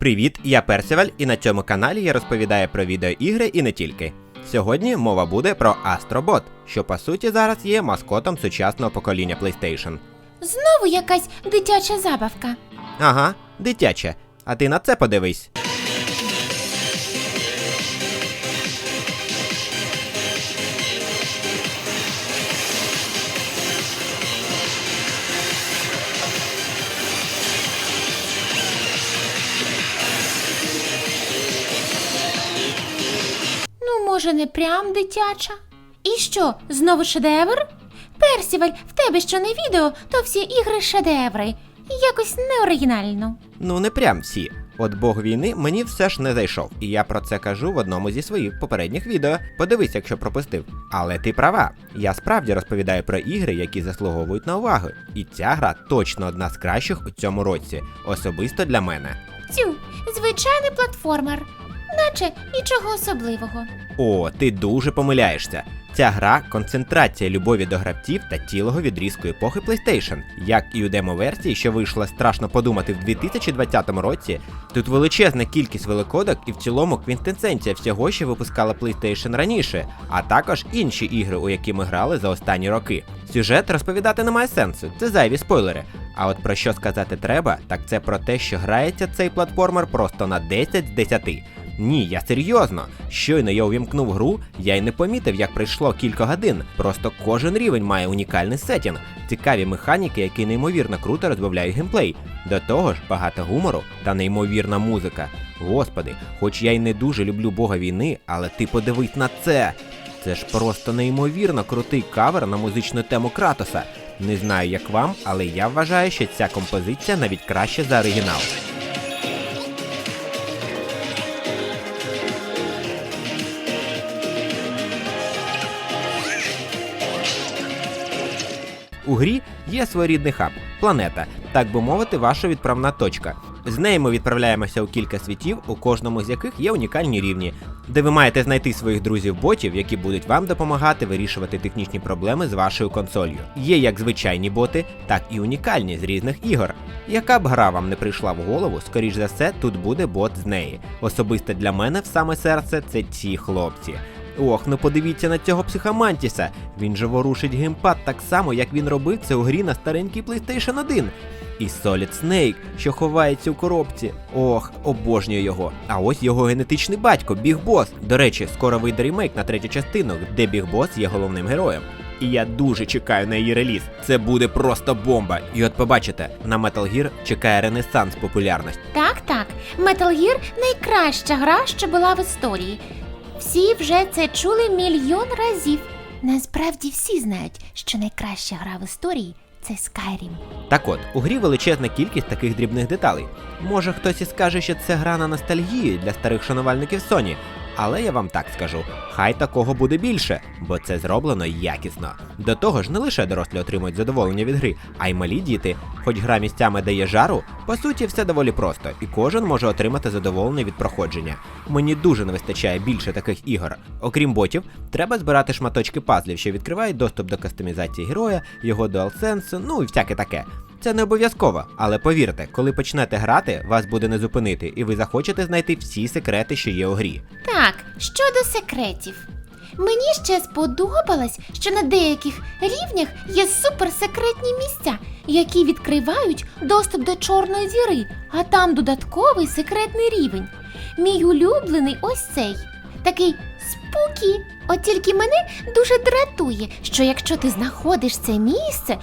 Привіт, я Персіваль, і на цьому каналі я розповідаю про відеоігри і не тільки. Сьогодні мова буде про Астробот, що по суті зараз є маскотом сучасного покоління PlayStation. Знову якась дитяча забавка. Ага, дитяче. А ти на це подивись. Може, не прям дитяча. І що, знову шедевр? Персіваль, в тебе що не відео, то всі ігри шедеври. Якось неоригінально. Ну не прям всі. От Бог війни мені все ж не зайшов, і я про це кажу в одному зі своїх попередніх відео. Подивись, якщо пропустив. Але ти права. Я справді розповідаю про ігри, які заслуговують на увагу. І ця гра точно одна з кращих у цьому році, особисто для мене. Тю, звичайний платформер. Наче нічого особливого. О, ти дуже помиляєшся. Ця гра концентрація любові до гравців та цілого відрізку епохи PlayStation. Як і у демо-версії, що вийшла страшно подумати в 2020 році, тут величезна кількість великодок і в цілому квінтесенція всього, що випускала PlayStation раніше, а також інші ігри, у які ми грали за останні роки. Сюжет розповідати немає сенсу, це зайві спойлери. А от про що сказати треба, так це про те, що грається цей платформер просто на 10 з 10. Ні, я серйозно. Щойно я увімкнув гру, я й не помітив, як пройшло кілька годин. Просто кожен рівень має унікальний сетінг, цікаві механіки, які неймовірно круто розбавляють геймплей. До того ж, багато гумору та неймовірна музика. Господи, хоч я й не дуже люблю Бога війни, але ти подивись на це. Це ж просто неймовірно крутий кавер на музичну тему Кратоса. Не знаю, як вам, але я вважаю, що ця композиція навіть краще за оригінал. У грі є своєрідний хаб, планета, так би мовити, ваша відправна точка. З неї ми відправляємося у кілька світів, у кожному з яких є унікальні рівні, де ви маєте знайти своїх друзів-ботів, які будуть вам допомагати вирішувати технічні проблеми з вашою консолью. Є як звичайні боти, так і унікальні з різних ігор. Яка б гра вам не прийшла в голову, скоріш за все, тут буде бот з неї. Особисто для мене в саме серце це ці хлопці. Ох, ну подивіться на цього психомантіса. Він же ворушить геймпад так само, як він робив це у грі на старенькій PlayStation 1. І Solid Snake, що ховається у коробці. Ох, обожнюю його. А ось його генетичний батько, Біг Бос. До речі, скоро вийде ремейк на третю частину, де Біг Бос є головним героєм. І я дуже чекаю на її реліз. Це буде просто бомба. І от побачите, на Metal Gear чекає ренесанс популярності. Так, так, Metal Gear найкраща гра, що була в історії. Всі вже це чули мільйон разів. Насправді всі знають, що найкраща гра в історії це Skyrim. Так от, у грі величезна кількість таких дрібних деталей. Може хтось і скаже, що це гра на ностальгію для старих шанувальників Sony, але я вам так скажу: хай такого буде більше, бо це зроблено якісно. До того ж, не лише дорослі отримують задоволення від гри, а й малі діти. Хоч гра місцями дає жару, по суті, все доволі просто, і кожен може отримати задоволення від проходження. Мені дуже не вистачає більше таких ігор. Окрім ботів, треба збирати шматочки пазлів, що відкривають доступ до кастомізації героя, його DualSense, ну і всяке таке. Це не обов'язково, але повірте, коли почнете грати, вас буде не зупинити, і ви захочете знайти всі секрети, що є у грі. Так, щодо секретів. Мені ще сподобалось, що на деяких рівнях є суперсекретні місця, які відкривають доступ до чорної діри, а там додатковий секретний рівень. Мій улюблений ось цей. Такий спукі. От тільки мене дуже дратує, що якщо ти знаходиш це місце,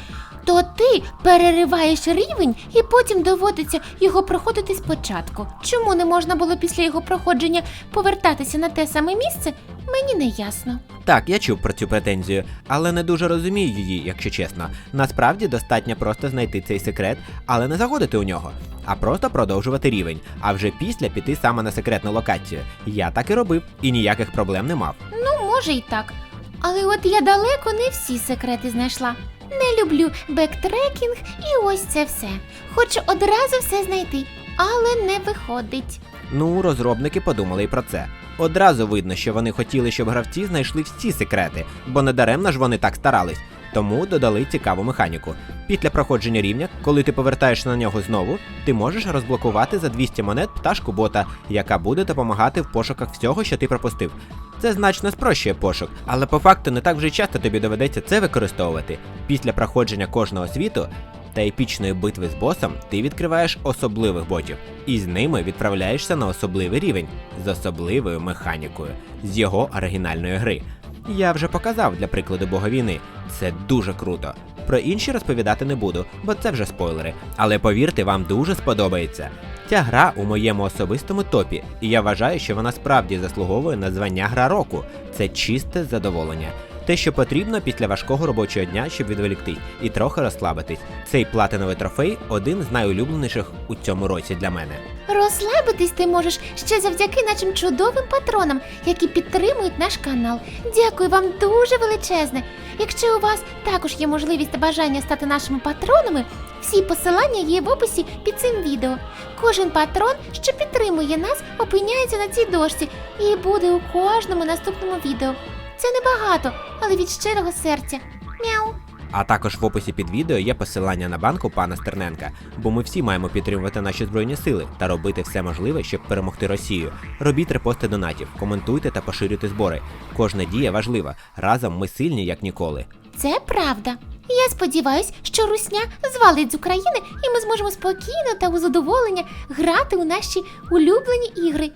то ти перериваєш рівень і потім доводиться його проходити спочатку. Чому не можна було після його проходження повертатися на те саме місце, мені не ясно. Так, я чув про цю претензію, але не дуже розумію її, якщо чесно. Насправді достатньо просто знайти цей секрет, але не заходити у нього, а просто продовжувати рівень, а вже після піти саме на секретну локацію. Я так і робив, і ніяких проблем не мав. Ну, може і так. Але от я далеко не всі секрети знайшла. Не люблю бектрекінг і ось це все. Хочу одразу все знайти, але не виходить. Ну, розробники подумали і про це. Одразу видно, що вони хотіли, щоб гравці знайшли всі секрети, бо недаремно ж вони так старались. тому додали цікаву механіку. Після проходження рівня, коли ти повертаєшся на нього знову, ти можеш розблокувати за 200 монет пташку бота, яка буде допомагати в пошуках всього, що ти пропустив. Це значно спрощує пошук, але по факту не так вже часто тобі доведеться це використовувати. Після проходження кожного світу та епічної битви з босом ти відкриваєш особливих ботів, і з ними відправляєшся на особливий рівень з особливою механікою з його оригінальної гри. Я вже показав для прикладу боговійни. Це дуже круто. Про інші розповідати не буду, бо це вже спойлери. Але повірте, вам дуже сподобається. Ця гра у моєму особистому топі, і я вважаю, що вона справді заслуговує на звання гра року. Це чисте задоволення. Те, що потрібно після важкого робочого дня, щоб відволіктись і трохи розслабитись. Цей платиновий трофей один з найулюбленіших у цьому році для мене. Розслабитись ти можеш ще завдяки нашим чудовим патронам, які підтримують наш канал. Дякую вам дуже величезне. Якщо у вас також є можливість та бажання стати нашими патронами, всі посилання є в описі під цим відео. Кожен патрон, що підтримує нас, опиняється на цій дошці і буде у кожному наступному відео. Це небагато, але від щирого серця. Мяу. А також в описі під відео є посилання на банку пана Стерненка, бо ми всі маємо підтримувати наші збройні сили та робити все можливе, щоб перемогти Росію. Робіть репости донатів, коментуйте та поширюйте збори. Кожна дія важлива. Разом ми сильні як ніколи. Це правда. Я сподіваюсь, що русня звалить з України, і ми зможемо спокійно та у задоволення грати у наші улюблені ігри.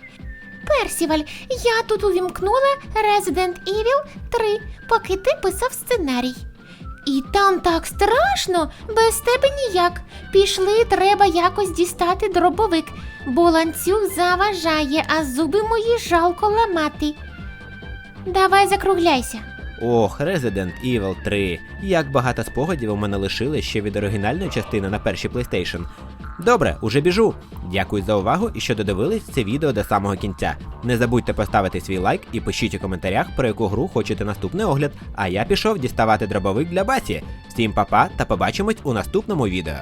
Персіваль, я тут увімкнула Resident Evil 3, поки ти писав сценарій. І там так страшно, без тебе ніяк. Пішли, треба якось дістати дробовик, бо ланцюг заважає, а зуби мої жалко ламати. Давай закругляйся. Ох, Resident Evil 3. Як багато спогадів у мене лишили ще від оригінальної частини на першій PlayStation. Добре, уже біжу. Дякую за увагу і що додивились це відео до самого кінця. Не забудьте поставити свій лайк і пишіть у коментарях, про яку гру хочете наступний огляд. А я пішов діставати дробовик для Басі. Всім па-па та побачимось у наступному відео.